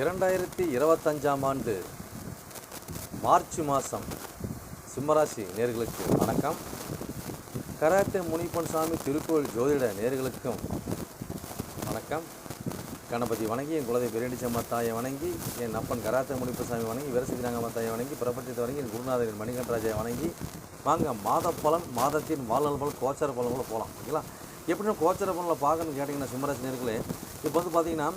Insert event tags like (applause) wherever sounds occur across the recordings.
இரண்டாயிரத்தி இருபத்தஞ்சாம் ஆண்டு மார்ச் மாதம் சிம்மராசி நேர்களுக்கு வணக்கம். கராத்தே முனிப்பன் சாமி திருக்கோயில் ஜோதிட நேர்களுக்கும் வணக்கம். கணபதி வணங்கி என் குலதை பெரியடிச்சம்மா தாயை வணங்கி என் அப்பன் கராத்தே முனிப்பன் சாமி வணங்கி வீரசிங்கரங்கம்மா தாயை வணங்கி பிரபஞ்சத்தை வணங்கி என் குருநாதரின் மணிகண்டராஜை வணங்கி வாங்க மாத பலன் மாதத்தின் வாழ்நாள் பலன் கோச்சார பலன் கூட போகலாம் ஓகேங்களா எப்படின்னா கோச்சார பலனில் பார்க்கணும்னு கேட்டிங்கன்னா சிம்மராசி நேர்களே இப்போ வந்து பார்த்தீங்கன்னா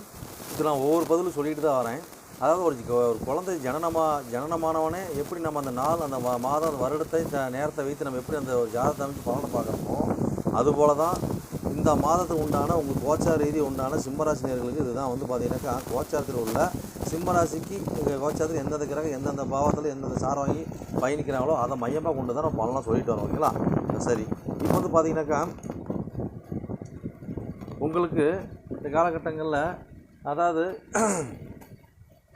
இது நான் ஒவ்வொரு பதிலும் சொல்லிட்டு தான் வரேன் அதாவது ஒரு ஒரு குழந்தை ஜனனமா ஜனனமானவனே எப்படி நம்ம அந்த நாள் அந்த மாதம் அந்த வருடத்தை நேரத்தை வைத்து நம்ம எப்படி அந்த ஒரு ஜாதகத்தை அமைச்சு பலனை பார்க்குறோமோ அதுபோல தான் இந்த மாதத்துக்கு உண்டான உங்கள் கோச்சார ரீதி உண்டான சிம்மராசி நேர்களுக்கு இதுதான் வந்து பார்த்தீங்கன்னாக்கா கோச்சாரத்தில் உள்ள சிம்மராசிக்கு கோச்சாரத்தில் எந்தெந்த கிரகம் எந்தெந்த பாவத்தில் எந்தெந்த சாரம் வாங்கி பயணிக்கிறாங்களோ அதை மையமாக கொண்டு தான் நம்ம பலனாக சொல்லிட்டு வரோம் ஓகேங்களா? சரி. இப்போ வந்து பார்த்தீங்கன்னாக்கா உங்களுக்கு இந்த காலகட்டங்களில் அதாவது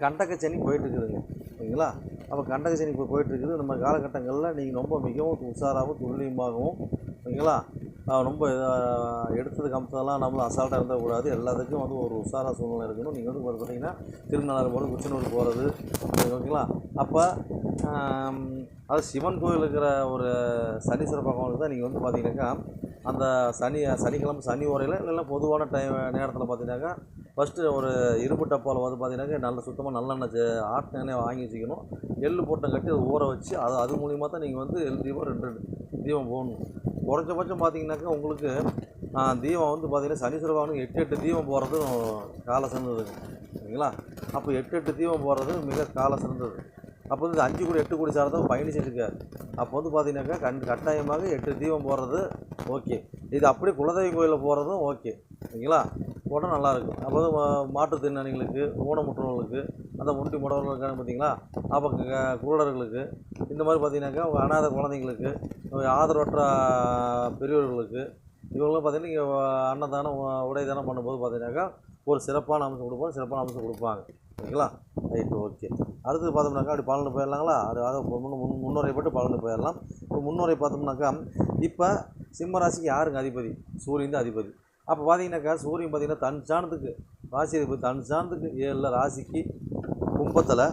கண்டக போயிட்டுருக்குதுங்க. ஓகேங்களா அப்போ கண்டக இப்போ போயிட்டுருக்குது. நம்ம காலகட்டங்களில் நீங்கள் ரொம்ப மிகவும் உஷாராகவும் துல்லியமாகவும் ஓகேங்களா ரொம்ப எடுத்தது கம்சதெல்லாம் நம்மளும் அசால்ட்டாக இருந்தக்கூடாது எல்லாத்துக்கும் வந்து ஒரு உஷாரா சூழ்நிலை இருக்கணும். நீங்கள் வந்து பார்த்தீங்கன்னா திருநள்ளாறு போகிறது குச்சனூர் போகிறது ஓகேங்களா அப்போ அது சிவன் கோயில் இருக்கிற ஒரு சனீஸ்வர பகவானுக்கு தான் நீங்கள் வந்து பார்த்தீங்கன்னாக்கா அந்த சனி சனிக்கிழமை சனி உரையில் இல்லைன்னா பொதுவான டைம் நேரத்தில் பார்த்தீங்கன்னாக்கா ஃபஸ்ட்டு ஒரு இரும்பு டப்பாவில் வந்து பார்த்தீங்கன்னாக்கா நல்ல சுத்தமாக நல்லெண்ணெய் சே- எண்ணெய் வாங்கி வச்சுக்கணும். எள் போட்டம் கட்டி அதை ஊற வச்சு அது அது மூலியமாக தான் நீங்கள் வந்து எள் தீபம் ரெண்டு ரெண்டு தீபம் போடணும். குறைஞ்சபட்சம் பார்த்தீங்கன்னாக்கா உங்களுக்கு தீபம் வந்து பார்த்தீங்கன்னா சனீஸ்வர பகவானுக்கு எட்டு எட்டு தீபம் போடுறதும் காலை சிறந்ததுங்க சரிங்களா? அப்போ எட்டு எட்டு தீபம் போகிறது மிக காலை சிறந்தது. அப்போ வந்து இந்த அஞ்சு கோடி எட்டு கோடி சாரதான் பயணிச்சிருக்காரு அப்போ வந்து பார்த்தீங்கன்னாக்கா கண் கட்டாயமாக எட்டு தீபம் போடுறது ஓகே. இது அப்படியே குலதெய்வ கோயிலில் போகிறதும் ஓகே. ஓகேங்களா போட்டால் நல்லாயிருக்கும். அப்போ மாற்றுத்திறனாளிகளுக்கு ஊனமுற்றவர்களுக்கு அந்த முண்டி முடவர்கள் இருக்காங்க பார்த்தீங்களா அப்போ குருடர்களுக்கு இந்த மாதிரி பார்த்தீங்கன்னாக்கா அனாதை குழந்தைங்களுக்கு ஆதரவற்ற பெரியவர்களுக்கு இவங்களாம் பார்த்தீங்கன்னா இங்கே அன்னதானம் உடைதானம் பண்ணும்போது பார்த்தீங்கன்னாக்கா ஒரு சிறப்பான அம்சம் கொடுப்பாங்க சிறப்பான அம்சம் கொடுப்பாங்க. ஓகேங்களா ரைட்டு ஓகே. அடுத்தது பார்த்தோம்னாக்கா அப்படி பலனு போயிடலாங்களா? அது அதை முன் முன் முன்னுரைப்பட்டு பலனு போயிடலாம். இப்போ முன்னுரை பார்த்தோம்னாக்கா இப்போ சிம்ம ராசிக்கு யாருங்க அதிபதி? சூரியன் தான் அதிபதி. அப்போ பார்த்தீங்கன்னாக்கா சூரியன் பார்த்தீங்கன்னா தன் சாணத்துக்கு ராசி அதிபதி தன் சாணத்துக்கு ஏழில் ராசிக்கு கும்பத்தில்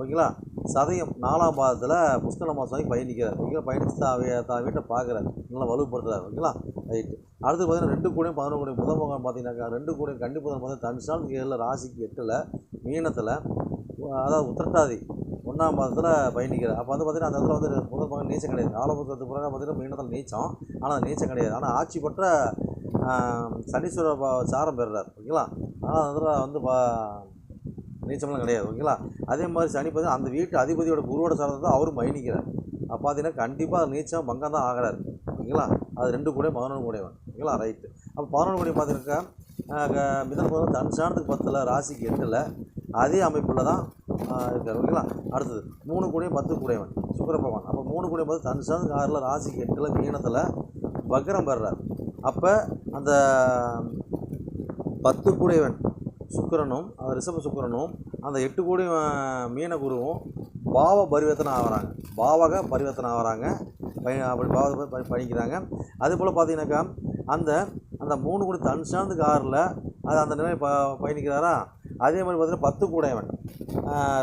ஓகேங்களா? சதயம் நாலாம் பாதத்தில் புஷ்கல மாதம் பயணிக்கிறார். ஓகேங்களா? பயணித்து தான் தான் வீட்டை பார்க்குறாரு நல்லா வலுப்படுத்துறாரு. ஓகேங்களா? ரைட்டு. அடுத்து பார்த்தீங்கன்னா ரெண்டு கூடையும் பதினொன்று கூடையும் முதல் முகம் பார்த்தீங்கன்னாக்கா ரெண்டு கூடையும் கண்டிப்பாக பார்த்தீங்கன்னா தன் சாணம் ஏழில் ராசிக்கு எட்டில் மீனத்தில் அதாவது உத்திரட்டாதி ஒன்றாம் பாதத்தில் பயணிக்கிறார். அப்போ வந்து பார்த்தீங்கன்னா அந்த இடத்துல வந்து முதல் பக்கம் நீச்சம் கிடையாது. காலபுத்தத்துக்கு பிறகு பார்த்தீங்கன்னா மீனத்தில் நீச்சம். ஆனால் அது நீச்சம் கிடையாது. ஆனால் ஆட்சி பெற்ற சனீஸ்வர சாரம் பெறுறார் ஓகேங்களா? ஆனால் அந்த வந்து பா நீச்சம்லாம் கிடையாது ஓகேங்களா? அதே மாதிரி சனி பார்த்தீங்கன்னா அந்த வீட்டு அதிபதியோட குருவோட சாரத்தை தான் அவரும் பயணிக்கிறார். அப்போ பார்த்தீங்கன்னா கண்டிப்பாக நீச்சம் பங்கம் தான் ஆகிறார் ஓகேங்களா? அது ரெண்டு கூட பதினொன்று கூடையவன் ஓகேங்களா? ரைட்டு அப்போ பதினொன்று கூடை பார்த்தீங்கன்னாக்கா மிதன் போது தன் சாணத்துக்கு பத்தில் ராசிக்கு எட்டில் அதே அமைப்பில் தான் இருக்கார் ஓகேங்களா? அடுத்தது மூணு கூடையும் பத்து கூடையவன் சுக்கரபகவான் அப்போ மூணு கூடையும் பார்த்து தன் சாணத்துக்கு ஆறில் ராசிக்கு எட்டில் மீனத்தில் வக்ரம் பெறுறார். அப்போ அந்த பத்து கூடையவன் சுக்கிரனும் அந்த ரிஷப சுக்கரனும் அந்த எட்டு கோடி மீன குருவும் பாவ பரிவர்த்தனை ஆகிறாங்க. பாவக பரிவர்த்தனை ஆகிறாங்க. பயணி அப்படி பாவ பயணிக்கிறாங்க. அதுபோல் அதே போல் பார்த்தீங்கன்னாக்கா அந்த அந்த மூணு கோடி தன் சார்ந்துக்கு ஆறில் அது அந்த நிலை ப பயணிக்கிறாரா? அதே மாதிரி பார்த்தீங்கன்னா பத்து கூடையவன்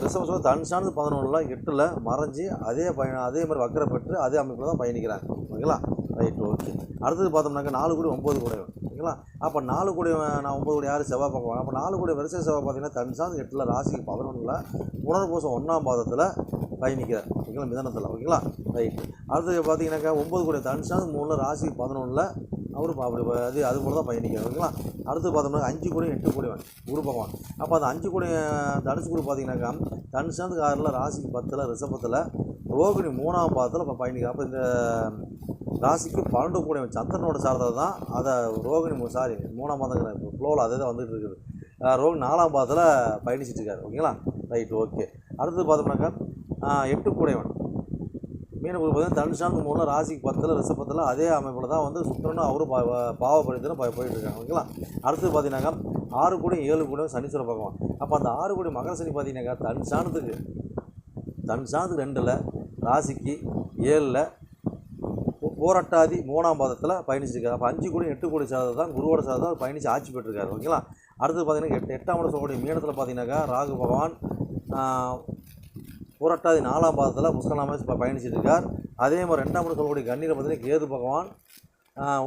ரிசர்வ் சுக்கிரன் தன் சார்ந்து பதினொன்றில் எட்டில் மறைஞ்சி அதே பயணம் அதே மாதிரி வக்கரை பெற்று அதே அமைப்பில் தான் பயணிக்கிறாங்க ஓகேங்களா? ரைட் ஓகே அடுத்தது பார்த்தோம்னாக்க நாலு கோடி ஒம்பது கூடையவன் ஓகேங்களா? அப்போ நாலு கோடி நான் ஒம்பது கோடி யார் செவ்வாய் பார்க்குவாங்க அப்போ நாலு கோடி வரிசை செவ்வாய் பார்த்தீங்கன்னா தன்சாந்த் எட்டில் ராசிக்கு பதினொன்றில் புனர்பூசம் ஒன்றாம் பாதத்தில் பயணிக்கிறார். ஓகேங்களா? மிதனத்தில். ஓகேங்களா? ரைட் அடுத்தது பார்த்தீங்கன்னாக்கா ஒம்பது கோடி தன்சாந்த் மூணில் ராசிக்கு பதினொன்றில் அவரும் அப்படி அது அது போல தான் பயணிக்கிறார் ஓகேங்களா அடுத்து பார்த்தோம்னா அஞ்சு கூடையும் எட்டு கூடையும் குரு பகவான். அப்போ அந்த அஞ்சு கூடைய தனுசு குரு பார்த்தீங்கன்னாக்கா தனுசாந்து காரில் ராசிக்கு பத்தில் ரிஷபத்தில் ரோகிணி மூணாம் பாதத்தில் இப்போ பயணிக்கிறார். அப்போ இந்த ராசிக்கு பன்னெண்டு கூட சந்திரனோட சார்ந்தது தான் அதை ரோகிணி சாரி மூணாம் பாதங்கிற ஃப்ளோவில் அதே தான் வந்துட்டு இருக்குது. ரோகிணி நாலாம் பாதத்தில் பயணிச்சிட்டு இருக்காரு ஓகேங்களா? ரைட் ஓகே அடுத்தது பார்த்தோம்னாக்கா எட்டு கூடையவன் மீனவர்கள் பார்த்தீங்கன்னா தனுஷாந்து மூலம் ராசிக்கு பத்தில் ரிஷபத்தில் அதே அமைப்பில் தான் வந்து சுக்கரனும் அவரும் பா பாவப்படுத்தின போயிட்டு ஓகேங்களா? அடுத்தது பார்த்தீங்கன்னாக்கா ஆறு கோடி ஏழு கோடி சனீஸ்வர பகவான். அப்போ அந்த ஆறு கோடி மகர சனி பார்த்தீங்கன்னாக்கா தன் சாணத்துக்கு தன் சாணத்துக்கு ரெண்டில் ராசிக்கு ஏழில் போராட்டாதி மூணாம் பாதத்தில் பயணிச்சிருக்காரு. அப்போ அஞ்சு கோடி எட்டு கோடி சாதம் தான் குருவோட சாதம் தான் பயணித்து ஆட்சி பெற்றிருக்காரு. ஓகேங்களா? அடுத்து பார்த்தீங்கன்னா எட்டு எட்டாம் இடம் சொல்லக்கூடிய மீனத்தில் பார்த்தீங்கன்னாக்கா ராகு பகவான் புரட்டாதி நாலாம் பாதத்தில் புஷ்கலாமே பயணிச்சிட்டு இருக்கார் அதே மாதிரி ரெண்டாம் முறை சொல்லக்கூடிய கண்ணீரை பார்த்தீங்கன்னா கேது பகவான்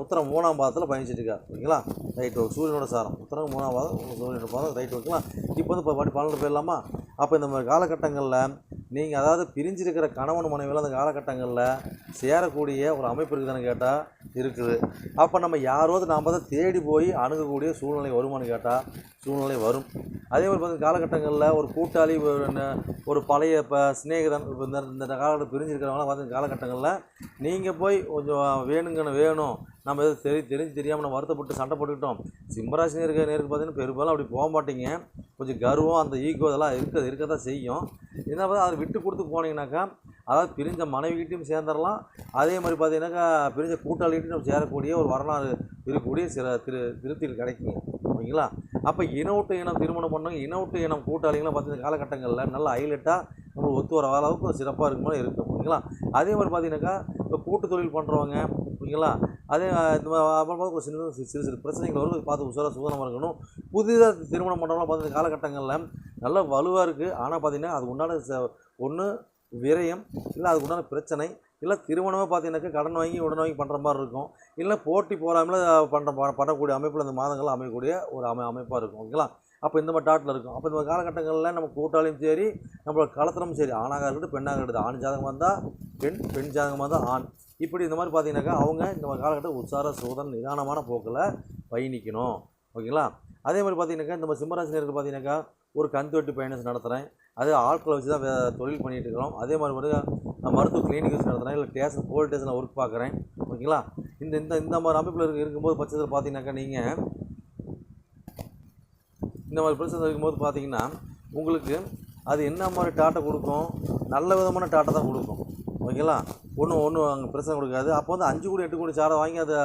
உத்தரம் மூணாம் பாதத்தில் பயணிச்சிட்டு இருக்கார் ஓகேங்களா? ரைட் ஓகே சூரியனோட சாரம். உத்தரம் மூணாம் பாதம் சூரியனோட பாதம். ரைட் ஓகேங்களா? இப்போ வந்து இப்போ பாட்டி பன்னெண்டு போயிடலாமா? அப்போ இந்த மாதிரி காலகட்டங்களில் நீங்கள் அதாவது பிரிஞ்சிருக்கிற கணவன் மனைவியில் அந்த காலகட்டங்களில் சேரக்கூடிய ஒரு அமைப்பு இருக்குதுன்னு கேட்டால் இருக்குது. அப்போ நம்ம யாராவது நாம் தான் தேடி போய் அணுகக்கூடிய சூழ்நிலை வருமானு கேட்டால் சூழ்நிலை வரும். அதே மாதிரி பார்த்தீங்கன்னா காலகட்டங்களில் ஒரு கூட்டாளி ஒரு ஒரு பழைய இப்போ சிநேகிதன் இப்போ இந்த இந்த காலகட்டம் பிரிஞ்சிருக்கிறவங்களாம் பார்த்தீங்கன்னா காலகட்டங்களில் நீங்கள் போய் கொஞ்சம் வேணுங்கன்னு வேணும். நம்ம எதுவும் தெரி தெரிஞ்சு தெரியாமல் நம்ம வருத்தப்பட்டு சண்டை போட்டுக்கிட்டோம். சிம்மராசி நேருக்கு நேருக்கு பார்த்தீங்கன்னா பெரும்பாலும் அப்படி போக மாட்டீங்க. கொஞ்சம் கர்வம் அந்த ஈகோ இதெல்லாம் இருக்க இருக்க தான் செய்யும். என்ன பார்த்தா அதை விட்டு கொடுத்து போனீங்கன்னாக்கா அதாவது பிரிஞ்ச மனைவிகிட்டையும் சேர்ந்துடலாம். அதே மாதிரி பார்த்தீங்கன்னாக்கா பிரிஞ்ச கூட்டாளிகிட்டையும் நம்ம சேரக்கூடிய ஒரு வரலாறு இருக்கக்கூடிய சில திரு திருப்திகள் கிடைக்குங்க ஓகேங்களா? அப்போ இனவுட்டு இனம் திருமணம் பண்ணவங்க இனவுட்டு இனம் கூட்டாளிகளாம் பார்த்தீங்கன்னா காலகட்டங்களில் நல்ல ஹைலைட்டாக நம்ம ஒத்து வர அளவுக்கு சிறப்பாக இருக்கும் மாதிரி இருக்கும் ஓகேங்களா? அதே மாதிரி பார்த்தீங்கன்னாக்கா இப்போ கூட்டு தொழில் பண்ணுறவங்க ஓகேங்களா? அதே இந்த மாதிரி அப்புறம் ஒரு சின்ன சிறு சிறு பிரச்சனைகள் வரும் பார்த்து உசாராக சுதனமாக இருக்கணும் புதிதாக திருமணம் பண்ணுறவங்களாம் பார்த்தீங்கன்னா காலகட்டங்களில் நல்ல வலுவாக இருக்குது ஆனால் பார்த்தீங்கன்னா அது உண்டான ஒன்று விரயம் இல்லை அதுக்கு உண்டான பிரச்சனை இல்லை திருமணமே பார்த்தீங்கன்னாக்கா கடன் வாங்கி உடன் வாங்கி பண்ணுற மாதிரி இருக்கும். இல்லை போட்டி போகாமல் பண்ணுற பண்ணக்கூடிய அமைப்பில் அந்த மாதங்கள் அமையக்கூடிய ஒரு அமை அமைப்பாக இருக்கும் ஓகேங்களா அப்போ இந்த மாதிரி டாட்டில் இருக்கும். அப்போ இந்த மாதிரி காலகட்டங்களில் நம்ம கூட்டாளியும் சரி நம்மளோட கலத்திரமும் சரி ஆணாக இருக்கட்டும் பெண்ணாக இருக்கட்டும் ஆண் ஜாதகமாக இருந்தால் பெண் பெண் ஜாதகமாக இருந்தால் ஆண். இப்படி இந்த மாதிரி பார்த்தீங்கன்னாக்கா அவங்க இந்த மாதிரி காலகட்டம் உற்சார சோதனை நிதானமான போக்கில் பயணிக்கணும் ஓகேங்களா அதே மாதிரி பார்த்தீங்கன்னாக்கா இந்த மாதிரி சிம்மராசினியருக்கு பார்த்தீங்கன்னாக்கா ஒரு கந்து வெட்டு பயணம் நடத்துகிறேன் அதே ஆட்களை வச்சு தான் தொழில் பண்ணிகிட்டு இருக்கிறோம். அதே மாதிரி வந்து நான் மருத்துவ கிளினிக் யூஸ் நடத்துகிறேன் இல்லை ஸ்டேஷன் போல் ஸ்டேஷனில் ஒர்க் பார்க்குறேன். ஓகேங்களா? இந்த இந்த இந்த மாதிரி அமைப்பில் இருக்கு இருக்கும்போது பட்சத்தில் பார்த்தீங்கன்னாக்கா நீங்கள் இந்த மாதிரி பிரச்சனை இருக்கும்போது பார்த்தீங்கன்னா உங்களுக்கு அது என்ன மாதிரி டாட்டை கொடுக்கும்? நல்ல விதமான டாட்டை தான் கொடுக்கும். ஓகேங்களா? ஒன்றும் ஒன்றும் அங்கே பிரச்சனை கொடுக்காது. அப்போ வந்து அஞ்சு கோடி எட்டு கோடி சாரை வாங்கி அதை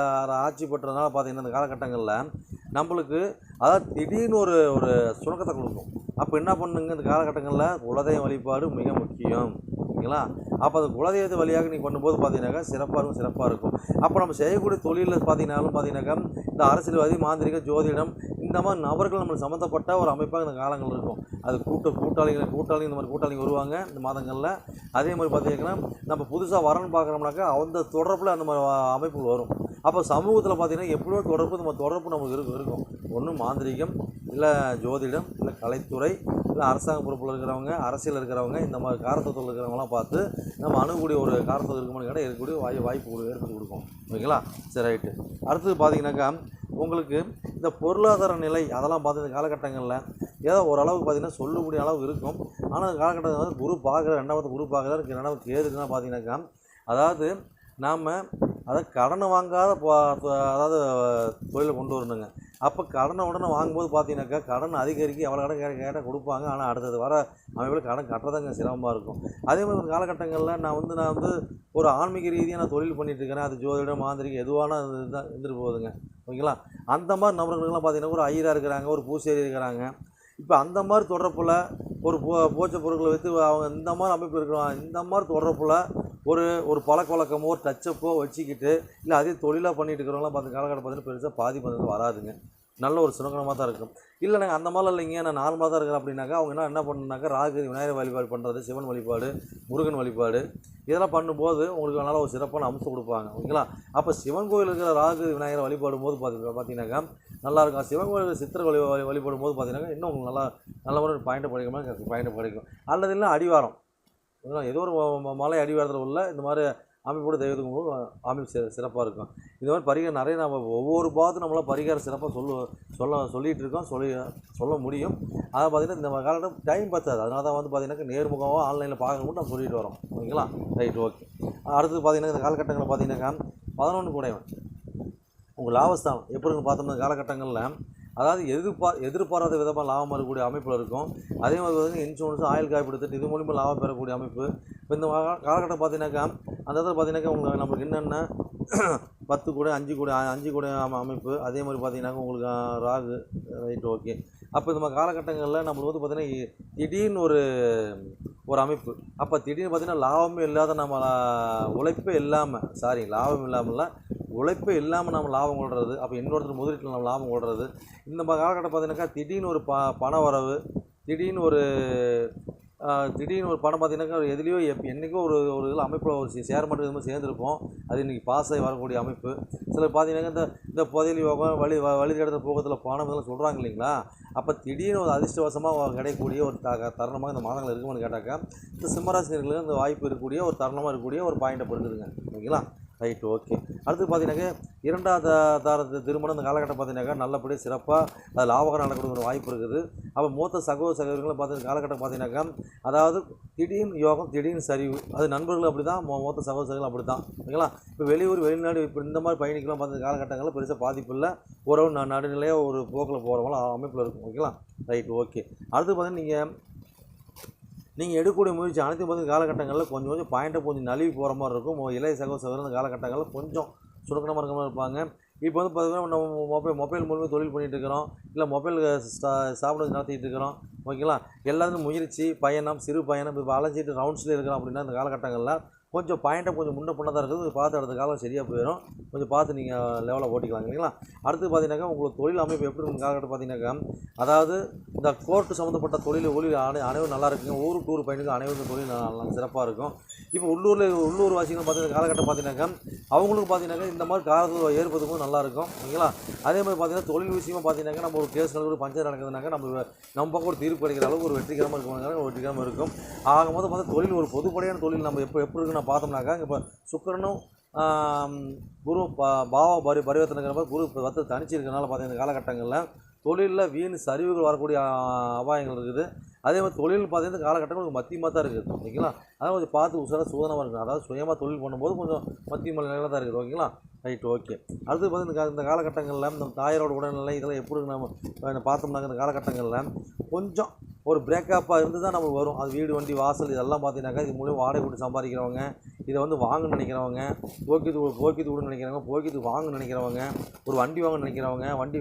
ஆட்சி பெற்றதுனால பார்த்தீங்கன்னா இந்த காலகட்டங்களில் நம்மளுக்கு அதாவது திடீர்னு ஒரு ஒரு சுணக்கத்தை கொடுக்கும். அப்போ என்ன பண்ணுங்க? இந்த காலகட்டங்களில் குலதெய்வ வழிபாடு மிக முக்கியம். ஓகேங்களா? அப்போ அந்த குலதெய்வத்தை வழியாக நீங்கள் பண்ணும்போது பார்த்தீங்கன்னாக்கா சிறப்பாக இருக்கும் சிறப்பாக இருக்கும். அப்போ நம்ம செய்யக்கூடிய தொழிலில் பார்த்தீங்கன்னாலும் பார்த்தீங்கன்னாக்கா இந்த அரசியல்வாதி மாந்திரிக ஜோதிடம் இந்த மாதிரி நபர்கள் நம்மளுக்கு சம்மந்தப்பட்ட ஒரு அமைப்பாக இந்த காலங்கள் இருக்கும். அது கூட்ட கூட்டாளிகள் கூட்டாளி இந்த மாதிரி கூட்டாளிங்க வருவாங்க இந்த மாதங்களில். அதே மாதிரி பார்த்தீங்கன்னா நம்ம புதுசாக வரணும்னு பார்க்குறோம்னாக்கா அந்த தொடர்பில் அந்த மாதிரி அமைப்புகள் வரும். அப்போ சமூகத்தில் பார்த்தீங்கன்னா எப்படியோ தொடர்பு நம்ம தொடர்பு நமக்கு இருக்கும் இருக்கும். ஒன்று மாந்திரிகம் இல்லை ஜோதிடம் இல்லை கலைத்துறை இல்லை அரசாங்க பொறுப்பில் இருக்கிறவங்க அரசியல் இருக்கிறவங்க இந்த மாதிரி காரத்தத்தில் இருக்கிறவங்களாம் பார்த்து நம்ம அணுகக்கூடிய ஒரு காரத்தத்தில் இருக்குமான்னு கேட்டால் இருக்கக்கூடிய வாய் வாய்ப்பு கொடு- ஏற்படுத்தி கொடுக்கும். ஓகேங்களா? சரி ரைட்டு. அடுத்தது பார்த்தீங்கன்னாக்கா உங்களுக்கு இந்த பொருளாதார நிலை அதெல்லாம் பார்த்து இந்த காலகட்டங்களில் ஏதோ ஓரளவுக்கு பார்த்தீங்கன்னா சொல்லக்கூடிய அளவு இருக்கும். ஆனால் அந்த காலகட்டத்தில் வந்து குரு பார்க்குற ரெண்டாவது குரு பார்க்குறாரு ரெண்டாவது கேதுக்குன்னா பார்த்தீங்கன்னாக்கா அதாவது நாம் அதை கடனை வாங்காத அதாவது தொழிலை கொண்டு வரணுங்க. அப்போ கடனை உடனே வாங்கும்போது பார்த்தீங்கன்னாக்கா கடன் அதிகரிக்க எவ்வளோ கடன் கேட்ட கேட்டால் கொடுப்பாங்க. ஆனால் அடுத்தது வர அமைப்பில் கடன் கட்டுறதாங்க சிரமமாக இருக்கும். அதே மாதிரி ஒரு காலகட்டங்களில் நான் வந்து நான் வந்து ஒரு ஆன்மீக ரீதியாக நான் தொழில் பண்ணிகிட்டு இருக்கிறேன் அது ஜோதிடம் மாந்திரிகம் எதுவான இதுதான் இருந்துட்டு போகுதுங்க. ஓகேங்களா? அந்த மாதிரி நபர்களுக்கெல்லாம் பார்த்தீங்கன்னா ஒரு ஐயராக இருக்கிறாங்க ஒரு பூசேரி இருக்கிறாங்க. இப்போ அந்த மாதிரி தொடர்பில் ஒரு போ போச்ச பொருட்களை வைத்து அவங்க இந்த மாதிரி அமைப்பு இருக்கிறாங்க இந்த மாதிரி தொடர்பில் ஒரு ஒரு பழக்க வழக்கமோ ஒரு டச்சப்போ வச்சுக்கிட்டு இல்லை அதே தொழிலாக பண்ணிட்டு இருக்கிறவங்களாம் பார்த்து காலகட்டம் பார்த்தீங்கன்னா பெருசாக பாதிப்பு வந்து வராதுங்க. நல்ல ஒரு சுணக்கமாக தான் இருக்கும். இல்லை நாங்கள் அந்த மாதிரிலாம் இல்லைங்க. நான் நார்மலாக தான் இருக்கிறேன் அப்படின்னாக்கா அவங்க என்ன என்ன பண்ணுனாக்கா ராகு விநாயகர் வழிபாடு பண்ணுறது சிவன் வழிபாடு முருகன் வழிபாடு இதெல்லாம் பண்ணும்போது உங்களுக்கு நல்லா ஒரு சிறப்பான அம்சம் கொடுப்பாங்க. ஓகேங்களா? அப்போ சிவன் கோயில் இருக்கிற ராகு விநாயகர் வழிபாடும் போது பார்த்து பார்த்தீங்கன்னாக்கா நல்லா இருக்கும். சிவன் கோயில் சித்திரை வழி வழி- போது பார்த்தீங்கன்னா இன்னும் உங்களுக்கு நல்லா நல்ல ஒரு பாயிண்ட் படிக்கும் பாயிண்ட் படிக்கும் அல்லது இல்லை அடிவாரம். ஏதோ ஒரு மலை அடிவாரத்தில் உள்ள இந்த மாதிரி அமைப்போடு தெய்வத்துக்கு போது அமைப்பு சி சிறப்பாக இருக்கும். இந்த மாதிரி பரிகாரம் நிறைய நம்ம ஒவ்வொரு பாதத்தும் நம்மளால் பரிகாரம் சிறப்பாக சொல்லு சொல்ல சொல்லிகிட்டு இருக்கோம். சொல்லி சொல்ல முடியும். அதை பார்த்தீங்கன்னா இந்த காலகட்டம் டைம் பத்தாது. அதனால தான் வந்து பார்த்தீங்கன்னா நேர்முகமாக ஆன்லைனில் பார்க்கணும்னு நம்ம சொல்லிட்டு வரோம். ஓகேங்களா? Right okay. அடுத்தது பார்த்தீங்கன்னா இந்த காலகட்டங்களில் பார்த்தீங்கன்னாக்கா பதினொன்று கூடையவன் உங்கள் லாபஸ்தானம் எப்படின்னு பார்த்தோம்னா காலகட்டங்களில் அதாவது எதிர்பார் எதிர்பாராத விதமாக லாபம் வரக்கூடிய அமைப்பில் இருக்கும். அதே மாதிரி வந்து இன்சூரன்ஸ் ஆயில் காப்பீடு திட்டம் இது மூலிமா லாபம் பெறக்கூடிய அமைப்பு. இப்போ இந்த காலகட்டம் பார்த்தீங்கன்னாக்கா அந்த இடத்துல பார்த்தீங்கன்னாக்கா உங்களுக்கு நம்மளுக்கு என்னென்ன (clears throat) பத்து கூட அஞ்சு கூட அஞ்சு கூட அமைப்பு. அதே மாதிரி பார்த்தீங்கன்னாக்கா உங்களுக்கு ராகு ரைட் ஓகே. அப்போ இந்த மாதிரி காலகட்டங்களில் நம்மளுக்கு வந்து பார்த்திங்கன்னா திடீர்னு ஒரு ஒரு அமைப்பு. அப்போ திடீர்னு பார்த்தீங்கன்னா லாபமே இல்லாத நம்ம உழைப்பே இல்லாமல் சாரி லாபம் இல்லாமல்ல உழைப்பே இல்லாமல் நம்ம லாபம் கொள்வது அப்போ இன்னொருத்தர் முதலீட்டில் நம்ம லாபம் கொள்வது இந்த காலகட்டம் பார்த்தீங்கன்னாக்கா திடீர்னு ஒரு ப பண வரவு திடீர்னு ஒரு திடீர்னு ஒரு பணம் பார்த்தீங்கன்னாக்கா ஒரு எதுலேயோ எப் என்றைக்கோ ஒரு ஒரு இதில் அமைப்பில் ஒரு ஷேர் மார்க்கெட் மாதிரி சேர்ந்துருப்போம். அது இன்றைக்கி பாஸ் ஆகி வரக்கூடிய அமைப்பு. சிலர் பார்த்தீங்கன்னாக்கா இந்த இந்த புதையல் யோகம் வழி வ- வழி கடத்த போகத்தில் பணம் இதெல்லாம் சொல்கிறாங்க இல்லைங்களா? அப்போ திடீர்னு ஒரு அதிர்ஷ்டவசமாக கிடைக்கக்கூடிய ஒரு த தருணமாக இந்த மாதங்கள் இருக்குமான்னு கேட்டாக்கா இந்த சிம்மராசினர்களுக்கு இந்த வாய்ப்பு இருக்கக்கூடிய ஒரு தருணமாக இருக்கக்கூடிய ஒரு பாயிண்ட்டை பொறுத்துருங்க ஓகேங்களா? ரைட் ஓகே அடுத்து பார்த்தீங்கன்னாக்கா இரண்டாவது தாரத்து திருமணம் இந்த காலகட்டம் பார்த்தீங்கன்னாக்கா நல்லபடியாக சிறப்பாக அதில் லாபகரம் நடக்கக்கூடிய ஒரு வாய்ப்பு இருக்குது. அப்போ மூத்த சகோதர சகோதரிகளை பார்த்து காலகட்டம் பார்த்தீங்கன்னாக்கா அதாவது திடீர்னு யோகம் திடீர்னு சரிவு அது நண்பர்கள் அப்படி தான் மூத்த சகோதர சகோதரிகள் அப்படி தான் ஓகேங்களா இப்போ வெளியூர் வெளிநாடு இப்போ இந்த மாதிரி பயணிக்கலாம் பார்த்து காலகட்டங்களில் பெருசாக பாதிப்பு இல்லை. ஓரளவு நடுநிலையாக ஒரு போக்கில் போகிறவங்களும் அமைப்பில் இருக்கும் ஓகேங்களா? ரைட் ஓகே அடுத்து பார்த்தீங்கன்னா நீங்கள் நீங்கள் எடுக்கக்கூடிய முயற்சி அனைத்து பார்த்து காலகட்டங்களில் கொஞ்சம் கொஞ்சம் பாயிண்ட்டை கொஞ்சம் நழுவி போகிற மாதிரி இருக்கும். இளைய சகோ சகோதரர் காலகட்டங்களில் கொஞ்சம் சுருக்கமாக இருக்க மாதிரி இருப்பாங்க. இப்போ வந்து பார்த்தீங்கன்னா நம்ம மொபைல் மொபைல் மூலமாக தொழில் பண்ணிகிட்டு இருக்கிறோம். இல்லை மொபைல் சாப்பிட நடத்திட்டு இருக்கிறோம். ஓகேங்களா? எல்லாத்துக்கும் முயற்சி பயணம் சிறு பயணம் இப்போ அலைஞ்சிட்டு ரவுண்ட்ஸில் இருக்கிறோம் அப்படின்னா இந்த காலகட்டங்களில் கொஞ்சம் பாயிண்ட்டை கொஞ்சம் முன்ன பண்ணதாக இருக்குது பார்த்து அடுத்த காலம் சரியாக போயிடும். கொஞ்சம் பார்த்து நீங்கள் லெவலில் ஓட்டிக்கலாம் இல்லைங்களா? அடுத்து பார்த்தீங்கன்னாக்கா உங்களுக்கு தொழில் அமைப்பு எப்படி இருக்கும்? காலகட்டம் பார்த்தீங்கன்னாக்கா அதாவது இந்த கோர்ட்டு சம்மந்தப்பட்ட தொழில் ஒளி அனை அனைவரும் நல்லா இருக்குங்க. ஊர் டூர் பயணிகள் அனைவரும் தொழில் நல்லா சிறப்பாக இருக்கும். இப்போ உள்ளூரில் உள்ளூர் வாசிகள் பார்த்தீங்கன்னா காலகட்டம் பார்த்தீங்கன்னாக்கா அவங்களுக்கு பார்த்தீங்கன்னாக்கா இந்த மாதிரி காலத்தில் ஏற்பதுக்கும் நல்லாயிருக்கும் ஓகேங்களா? அதே மாதிரி பார்த்தீங்கன்னா தொழில் விஷயமா பார்த்தீங்கன்னாக்கா நம்ம ஒரு கேஸ் ஒரு பஞ்சாயத்து நடக்குதுனாக்கா நம்ம நம்ம பக்கம் ஒரு தீர்ப்பு கிடைக்கிற அளவுக்கு ஒரு வெற்றிகரமாக இருக்கும். ஒரு வெற்றிகரமாக இருக்கும். ஆகும்போது பார்த்தா தொழில் ஒரு பொதுப்படையான தொழில். நம்ம எப்போ எப்படி இருக்குன்னு பார்த்தோம்னாக்கா இப்போ சுக்கிரனும் குரு பா பாவ பரி பரிவர்த்தனைங்கிற மாதிரி குரு இப்போ வந்து தனிச்சு இருக்கிறனால பார்த்தீங்கன்னா இந்த காலகட்டங்களில் தொழிலில் வீண் சரிவுகள் வரக்கூடிய அபாயங்கள் இருக்குது. அதே மாதிரி தொழில் பார்த்தீங்கன்னா இந்த காலகட்டங்கள் மத்தியமாக தான் இருக்குது. ஓகேங்களா? அதான் கொஞ்சம் பார்த்து உசாராக சுதனமாக இருக்குது அதாவது சுயமாக தொழில் பண்ணும்போது கொஞ்சம் மத்திய நிலையில் தான் இருக்குது. ஓகேங்களா? ரைட் ஓகே அடுத்து பார்த்தீங்கன்னா இந்த கா- இந்த காலகட்டங்களில் நம்ம தாயாரோட உடல்நிலை இதெல்லாம் எப்படி நம்ம பார்த்தோம்னாங்க பார்த்தோம்னாக்க இந்த காலகட்டங்களில் கொஞ்சம் ஒரு பிரேக்கப்பாக இருந்து தான் நமக்கு வரும். அது வீடு வண்டி வாசல் இதெல்லாம் பார்த்தீங்கன்னாக்கா இது மூலியம் வாடகை கொடுத்து சம்பாதிக்கிறவங்க இதை வந்து வாங்க நினைக்கிறவங்க போக்கித்து போக்கித்து விட நினைக்கிறவங்க போக்கித்து வாங்க நினைக்கிறவங்க ஒரு வண்டி வாங்க நினைக்கிறவங்க வண்டி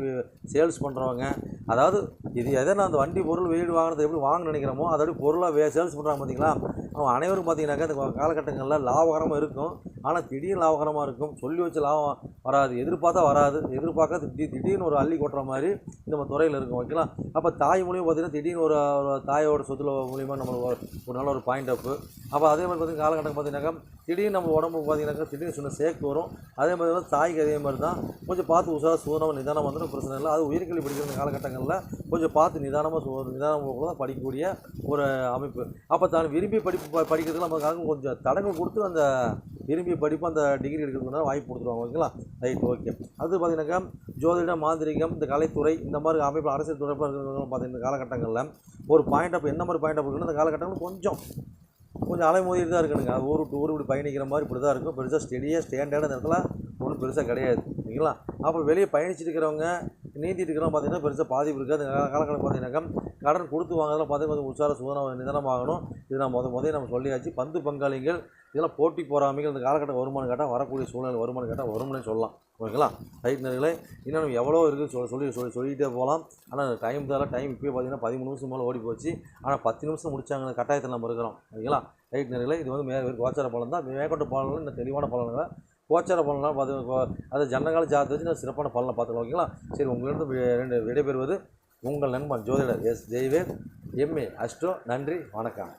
சேல்ஸ் பண்ணுறவங்க அதாவது இது எதை நான் அந்த வண்டி பொருள் வீடு வாங்குறது எப்படி வாங்க நினைக்கிறோமோ அதோடய பொருளாக வே சேல்ஸ் பண்ணுறாங்க பார்த்தீங்களா அவன் அனைவரும் பார்த்தீங்கன்னாக்கா இந்த காலகட்டங்களில் லாபகரமாக இருக்கும். ஆனால் திடீர்னு லாபகரமாக இருக்கும். சொல்லி வச்சு லாபம் வராது. எதிர்பார்த்தா வராது. எதிர்பார்க்க திடீர் திடீர்னு ஒரு அள்ளி கொட்டுற மாதிரி நம்ம துறையில் இருக்கும். ஓகேங்களா அப்போ தாய் மூலியம் பார்த்தீங்கன்னா திடீர்னு ஒரு ஒரு தாயோட சொத்துல மூலியமாக நம்மளுக்கு ஒரு ஒரு நல்ல ஒரு பாயிண்ட் அப்பு அப்போ அதே மாதிரி பார்த்தீங்கன்னா காலகட்டம் பார்த்தீங்கன்னாக்கா திடீர்னு நம்ம உடம்புக்கு பார்த்தீங்கன்னாக்கா திடீர்னு சொன்ன சேக்கு வரும். அதே மாதிரி தாய்க்கு அதே மாதிரி தான். கொஞ்சம் பார்த்து உஷார சூதனம் நிதானம் வந்து பிரச்சனை இல்லை. அது உயிர்கல்வி படிக்கிற காலகட்டங்களில் கொஞ்சம் பார்த்து நிதானமாக சு நிதானமாக தான் படிக்கக்கூடிய ஒரு அமைப்பு. அப்போ தான் விரும்பி படிப்பு படிக்கிறதுக்கு நமக்காக கொஞ்சம் தடங்கள் கொடுத்து அந்த விரும்பி படிப்பு அந்த டிகிரி எடுக்கிறதுக்கு வாய்ப்பு கொடுத்துருவாங்க ஓகேங்களா? ரைட் ஓகே அது பார்த்தீங்கன்னாக்கா ஜோதிடம் மாந்திரிகம் இந்த கலைத்துறை இந்த மாதிரி அமைப்பு அரசியல் தொடர்பாக இருக்கிறவங்க பார்த்தீங்கன்னா இந்த காலகட்டங்களில் ஒரு பாயிண்ட் அப் என்ன மாதிரி பாயிண்ட் அப் இருக்குன்னா இந்த காலகட்டங்களில் கொஞ்சம் கொஞ்சம் அலைமோதிட்டு தான் இருக்கணுங்க. அது ஊர் விட்டு ஊர் இப்படி பயணிக்கிற மாதிரி இப்படி தான் இருக்கும். பெருசாக ஸ்டெடியாக ஸ்டாண்டர்டாக இந்த இடத்துல ஒன்றும் பெருசாக கிடையாது ஓகேங்களா? அப்புறம் வெளியே பயணிச்சுட்டு இருக்கிறவங்க நீந்திட்டு இருக்கிறோம் பார்த்தீங்கன்னா பெருசாக பாதிப்பு இருக்காது இந்த காலகட்டம் பார்த்தீங்கன்னாக்கா கடன் கொடுத்து வாங்குறதுலாம் பார்த்தீங்கன்னா கொஞ்சம் உற்சார சுதனம் நிதானமாகணும் இது நம்ம முத முதல்ல நம்ம சொல்லியாச்சு. பந்து பங்காளிகள் இதெல்லாம் போட்டி போறாமைகள் இந்த காலகட்டம் வருமானம் கேட்டால் வரக்கூடிய சூழ்நிலை வருமானம் கேட்டால் வரும்னு சொல்லலாம். ஓகேங்களா? ரைட் நேர்களே இன்னும் எவ்வளோ இருக்குது சொல்லி சொல்லி சொல்லி சொல்லிகிட்டே போகலாம். ஆனால் டைம் தர டைம் இப்போயே பார்த்தீங்கன்னா பதிமூணு நிமிஷம் மேலே ஓடி போச்சு. ஆனால் பத்து நிமிஷம் முடிச்சாங்க கட்டாயத்தில் நம்ம இருக்கிறோம். ஓகேங்களா? ரைட் நேர்களே இது வந்து மே கோச்சார பலன் தான். மேற்கொண்ட பலன்கள் இந்த தெளிவான பலன்களை கோச்சார பலன்லாம் பார்த்து அது ஜன்னகால ஜாதி வச்சு நான் சிறப்பான பலனை பார்த்துக்கலாம் ஓகேங்களா? சரி உங்களிடம் ரெண்டு விடைபெறுவது உங்கள் நண்பன் ஜோதிடர் எஸ் ஜெய்வேல் எம்ஏ அஷ்டோ நன்றி வணக்கம்.